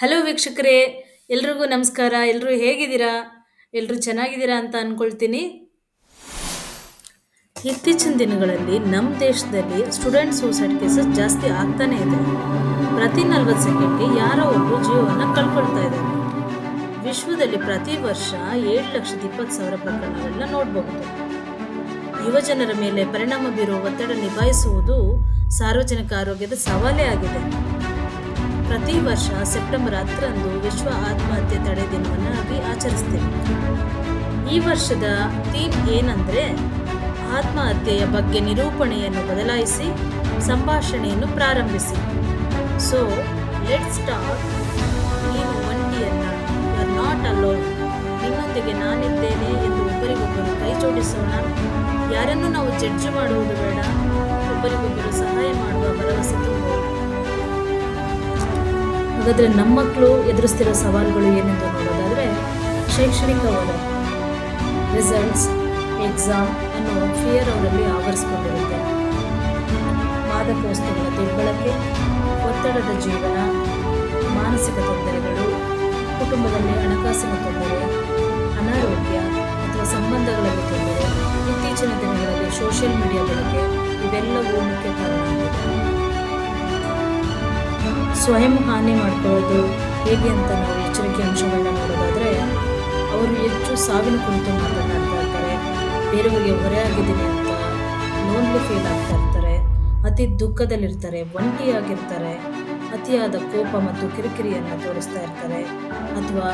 Hello ವೀಕ್ಷಕರೇ, ಎಲ್ರಿಗೂ ನಮಸ್ಕಾರ. ಎಲ್ಲರೂ ಹೇಗಿದ್ದೀರಾ? ಎಲ್ಲರೂ ಚೆನ್ನಾಗಿದ್ದೀರಾ ಅಂತ ಅಂದ್ಕೊಳ್ತೀನಿ ಇತ್ತೀಚಿನ ದಿನಗಳಲ್ಲಿ ನಮ್ಮ ದೇಶದಲ್ಲಿ ಸ್ಟೂಡೆಂಟ್ ಸೂಸೈಡ್ ಕೇಸಸ್ ಜಾಸ್ತಿ ಆಗ್ತಾನೆ ಇದೆ. ಪ್ರತಿ ನಲ್ವತ್ತು ಸೆಕೆಂಡ್ಗೆ ಯಾರೋ ಒಬ್ಬರು ಜೀವವನ್ನು ಕಳ್ಕೊಳ್ತಾ ಇದ್ದಾರೆ. ವಿಶ್ವದಲ್ಲಿ ಪ್ರತಿ ವರ್ಷ ಏಳು ಲಕ್ಷದ ಇಪ್ಪತ್ತು ಸಾವಿರ ಪ್ರಕರಣಗಳನ್ನ ನೋಡಬಹುದು ಯುವಜನರ ಮೇಲೆ ಪರಿಣಾಮ ಬೀರುವ ಒತ್ತಡ ನಿಭಾಯಿಸುವುದು ಸಾರ್ವಜನಿಕ ಆರೋಗ್ಯದ ಸವಾಲೇ ಆಗಿದೆ. ಪ್ರತಿ ವರ್ಷ ಸೆಪ್ಟೆಂಬರ್ ಹತ್ತರಂದು ವಿಶ್ವ ಆತ್ಮಹತ್ಯೆ ತಡೆ ದಿನವನ್ನಾಗಿ ಆಚರಿಸ್ತೇವೆ. ಈ ವರ್ಷದ ಥೀಮ್ ಏನಂದ್ರೆ ಆತ್ಮಹತ್ಯೆಯ ಬಗ್ಗೆ ನಿರೂಪಣೆಯನ್ನು ಬದಲಾಯಿಸಿ ಸಂಭಾಷಣೆಯನ್ನು ಪ್ರಾರಂಭಿಸಿ. ಸೊ ಲೆಟ್ ಸ್ಟಾರ್ಟ್ ನೀನು ಒಂಟಿಯನ್ನು ಯು ಆರ್ ನಾಟ್ ಅಲೋನ್ ನಿನ್ನೊಂದಿಗೆ ನಾನಿದ್ದೇನೆ ಎಂದು ಒಬ್ಬರಿಗೊಬ್ಬರು ಕೈ ಜೋಡಿಸೋಣ. ಯಾರನ್ನು ನಾವು ಜಡ್ಜ್ ಮಾಡುವುದು ಬೇಡ. ಒಬ್ಬರಿಗೊಬ್ಬರು ಸಹಾಯ ಮಾಡುವ ಭರವಸೆ ಹಾಗಾದರೆ ನಮ್ಮ ಮಕ್ಕಳು ಎದುರಿಸ್ತಿರೋ ಸವಾಲುಗಳು ಏನೆಂದು ನೋಡೋದಾದರೆ ಶೈಕ್ಷಣಿಕ ರಿಸಲ್ಟ್ಸ್ ಎಕ್ಸಾಮ್ ಅನ್ನೋ ಫಿಯರ್ ಅವರಲ್ಲಿ ಆವರಿಸ್ಕೊಂಡಿರುತ್ತೆ. ಮಾದಕ ವಸ್ತುಗಳ ದುರ್ಬಳಕೆ, ಒತ್ತಡದ ಜೀವನ, ಮಾನಸಿಕ ತೊಂದರೆಗಳು, ಕುಟುಂಬದಲ್ಲಿ ಹಣಕಾಸಿನ ತೊಂದರೆ, ಅನಾರೋಗ್ಯ ಅಥವಾ ಸಂಬಂಧಗಳಲ್ಲಿ ತೊಂದರೆ, ಇತ್ತೀಚಿನ ದಿನಗಳಲ್ಲಿ ಸೋಷಿಯಲ್ ಮೀಡಿಯಾ ಬಳಕೆ, ಇವೆಲ್ಲವೂ ಮುಖ್ಯ ಕಾರಣ ಸ್ವಯಂ ಹಾನಿ ಮಾಡ್ಕೊಳ್ಳೋದು ಹೇಗೆ ಅಂತ ನಾವು ಎಚ್ಚರಿಕೆ ಅಂಶಗಳನ್ನ ನೋಡೋದಾದರೆ, ಅವರು ಹೆಚ್ಚು ಸಾವಿನ ಕುರಿತು ಮಾತನಾಡ್ತಾ ಇರ್ತಾರೆ. ಬೇರೆಯವರಿಗೆ ಹೊರೆಯಾಗಿದ್ದೀನಿ ಅಂತ ಲೋನ್ಲಿ ಫೀಲ್ ಆಗ್ತಾ ಇರ್ತಾರೆ. ಅತಿ ದುಃಖದಲ್ಲಿರ್ತಾರೆ, ಒಂಟಿಯಾಗಿರ್ತಾರೆ. ಅತಿಯಾದ ಕೋಪ ಮತ್ತು ಕಿರಿಕಿರಿಯನ್ನು ತೋರಿಸ್ತಾ ಇರ್ತಾರೆ. ಅಥವಾ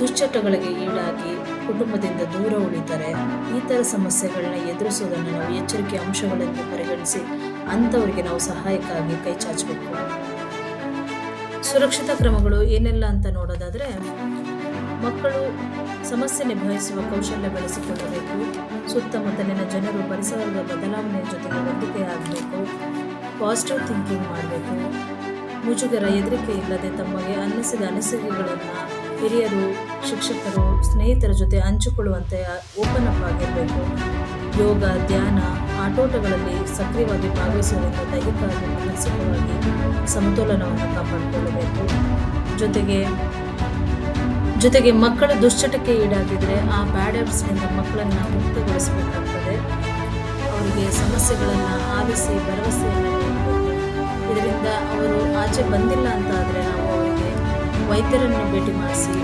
ದುಶ್ಚಟಗಳಿಗೆ ಈಡಾಗಿ ಕುಟುಂಬದಿಂದ ದೂರ ಉಳಿತಾರೆ. ಈ ಥರ ಸಮಸ್ಯೆಗಳನ್ನ ಎದುರಿಸೋದನ್ನು ನಾವು ಎಚ್ಚರಿಕೆ ಅಂಶಗಳನ್ನು ಪರಿಗಣಿಸಿ ಅಂಥವರಿಗೆ ನಾವು ಸಹಾಯಕ್ಕಾಗಿ ಕೈ ಚಾಚಬೇಕು. ಸುರಕ್ಷಿತ ಕ್ರಮಗಳು ಏನೆಲ್ಲ ಅಂತ ನೋಡೋದಾದರೆ, ಮಕ್ಕಳು ಸಮಸ್ಯೆ ನಿಭಾಯಿಸುವ ಕೌಶಲ್ಯ ಬೆಳೆಸಿಕೊಳ್ಳಬೇಕು, ಸುತ್ತಮುತ್ತಲಿನ ಜನರು ಪರಿಸರದ ಬದಲಾವಣೆಯ ಜೊತೆಗೆ ಹೊಂದಿಕೆಯಾಗಬೇಕು ಪಾಸಿಟಿವ್ ಥಿಂಕಿಂಗ್ ಮಾಡಬೇಕು. ಮುಜುಗರ ಹೆದರಿಕೆ ಇಲ್ಲದೆ ತಮಗೆ ಅನ್ನಿಸಿದ ಅನಿಸಿಕೆಗಳನ್ನು ಹಿರಿಯರು, ಶಿಕ್ಷಕರು, ಸ್ನೇಹಿತರ ಜೊತೆ ಹಂಚಿಕೊಳ್ಳುವಂತೆ ಓಪನ್ ಅಪ್ ಆಗಿರಬೇಕು. ಯೋಗ, ಧ್ಯಾನ ಆಟೋಟಗಳಲ್ಲಿ ಸಕ್ರಿಯವಾಗಿ ಭಾಗವಹಿಸುವುದರಿಂದ ದೈಹಿಕ ಹಾಗೂ ಮಾನಸಿಕವಾಗಿ ಸಮತೋಲನವನ್ನು ಕಾಪಾಡಿಕೊಳ್ಳಬೇಕು. ಜೊತೆಗೆ ಜೊತೆಗೆ ಮಕ್ಕಳ ದುಶ್ಚಟಕ್ಕೆ ಈಡಾಗಿದ್ರೆ ಆ ಬ್ಯಾಡ್ ಹ್ಯಾಬಿಟ್ಸ್ನಿಂದ ಮಕ್ಕಳನ್ನು ಮುಕ್ತಗೊಳಿಸಬೇಕಾಗ್ತದೆ. ಅವರಿಗೆ ಸಮಸ್ಯೆಗಳನ್ನು ಆಲಿಸಿ ಭರವಸೆಯನ್ನು ಇದರಿಂದ ಅವರು ಆಚೆ ಬಂದಿಲ್ಲ ಅಂತ ಆದರೆ ನಾವು ಅವರಿಗೆ ವೈದ್ಯರನ್ನು ಭೇಟಿ ಮಾಡಿಸಿ,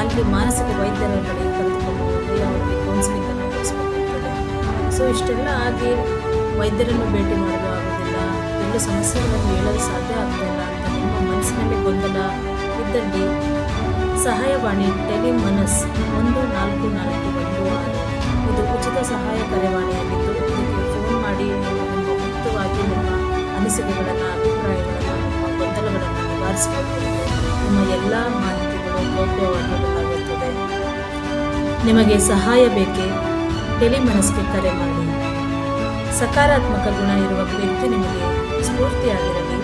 ಅಲ್ಲಿ ಮಾನಸಿಕ ವೈದ್ಯರ ಬಳಿ ಸೊ ಇಷ್ಟೆಲ್ಲ ಆಗಿ ವೈದ್ಯರನ್ನು ಭೇಟಿ ಮಾಡಲು ಆಗೋದಿಲ್ಲ. ಎಲ್ಲ ಸಮಸ್ಯೆಗಳನ್ನು ಹೇಳಲು ಸಾಧ್ಯ ಆಗ್ತಿಲ್ಲ ಅಂತ ನಿಮ್ಮ ಮನಸ್ಸಿನಲ್ಲಿ ಗೊಂದಲ ಇದ್ದಲ್ಲಿ ಸಹಾಯವಾಣಿ ಟೆಲಿ ಮನಸ್ ಒಂದು ನಾಲ್ಕು ನಾಲ್ಕು ಒಂದು ಆರು. ಇದು ಉಚಿತ ಸಹಾಯ ಕರೆವಾಣಿಯಾಗಿದ್ದು ಇದಕ್ಕೆ ಫೋನ್ ಮಾಡಿ ನಿಮ್ಮ ಮುಕ್ತವಾಗಿ ನಿಮ್ಮ ಅನಿಸಿಕೆಗಳನ್ನು, ಅಭಿಪ್ರಾಯಗಳನ್ನು, ನಿಮ್ಮ ಗೊಂದಲಗಳನ್ನು ನಿವಾರಿಸಿಕೊಳ್ಳಬಹುದು ನಿಮ್ಮ ಎಲ್ಲ ಮಾಹಿತಿಗಳು ಗೌಪ್ಯವಾಗಿ ಇಡಲಾಗುತ್ತದೆ ನಿಮಗೆ ಸಹಾಯ ಬೇಕೇ? ಟೆಲಿಮನಸ್ಗೆ ಕರೆ ಮಾಡಿ. ಸಕಾರಾತ್ಮಕ ಗುಣ ಇರುವ ವ್ಯಕ್ತಿ ನಿಮಗೆ ಸ್ಫೂರ್ತಿಯಾಗಿರಲಿ.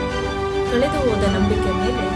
ಕಳೆದು ಹೋದ ನಂಬಿಕೆ ಮೇಲೆ